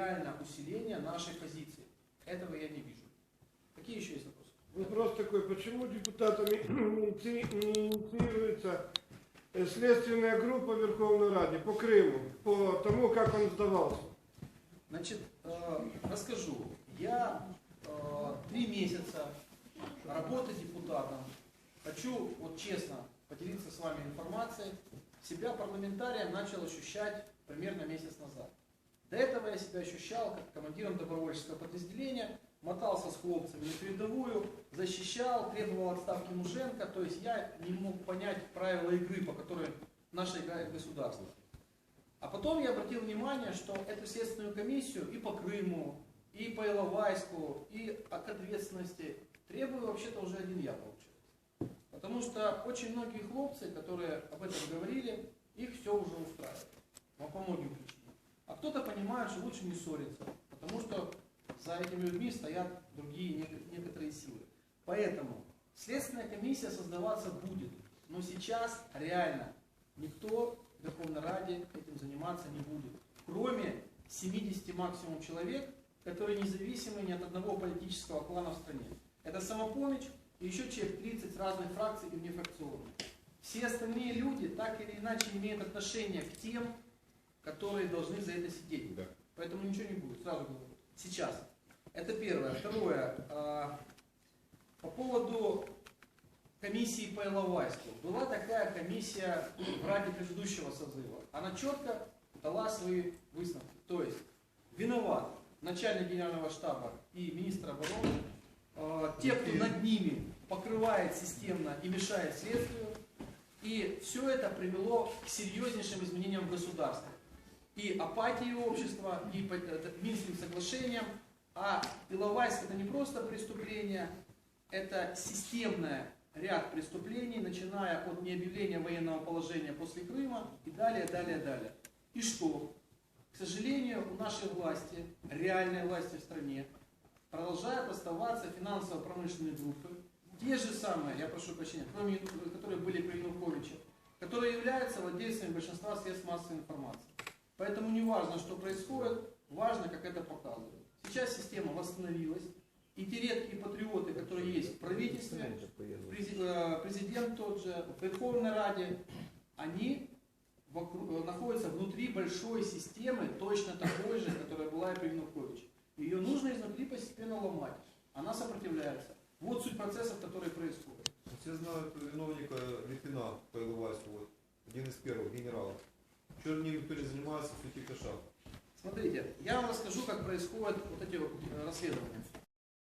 реально усиление нашей позиции. Этого я не вижу. Какие еще есть вопросы? Вопрос такой, почему депутатами не иници- не инициируется э, следственная группа Верховной Раде по Крыму, по тому, как он сдавался? Значит, э, расскажу. Я э, три месяца работы депутатом. Хочу, вот честно, поделиться с вами информацией. Себя парламентарием начал ощущать примерно месяц назад. До этого я себя ощущал как командиром добровольческого подразделения, мотался с хлопцами на передовую, защищал, требовал отставки Мушенко. То есть я не мог понять правила игры, по которой наше играет государство. А потом я обратил внимание, что эту следственную комиссию и по Крыму, и по Иловайску, и к ответственности требую вообще-то уже один я получается. Потому что очень многие хлопцы, которые об этом говорили, их все уже устраивает. Но по многим причинам. Кто-то понимает, что лучше не ссориться, потому что за этими людьми стоят другие нек- некоторые силы. Поэтому следственная комиссия создаваться будет. Но сейчас реально никто в Верховной Раде этим заниматься не будет. Кроме 70 максимум человек, которые независимы ни от одного политического клана в стране. Это Самопомощь и еще человек 30 разных фракций и внефракционных. Все остальные люди так или иначе имеют отношение к тем, которые должны за это сидеть. Да. Поэтому ничего не будет, сразу говорю. Сейчас. Это первое. Второе. а, По поводу комиссии по Иловайску. Была такая комиссия в ради предыдущего созыва. Она четко дала свои высновки. То есть виноват начальник генерального штаба и министр обороны, э, те, кто над ними покрывает системно и мешает следствию. И все это привело к серьезнейшим изменениям в государстве. И апатии общества, и э, Минским соглашениям. А Иловайск это не просто преступление, это системное ряд преступлений, начиная от необъявления военного положения после Крыма и далее, далее, далее. И что? К сожалению, у нашей власти, реальной власти в стране, продолжают оставаться финансово-промышленные группы, те же самые, я прошу прощения, кроме которые были при Януковиче, которые являются владельцами большинства средств массовой информации. Поэтому не важно, что происходит, важно, как это показывают. Сейчас система восстановилась, и те редкие патриоты, которые есть в правительстве, э, президент тот же, в Верховной Раде, они вокру- э, находятся внутри большой системы, точно такой же, которая была и при Януковиче. Ее нужно изнутри постепенно ломать. Она сопротивляется. Вот суть процессов, которые происходят. Все знают виновника Литвина по Иловайску, вот, один из первых генералов. Никто не занимается в этих кошах? Смотрите, я вам расскажу, как происходят вот эти вот э, расследования.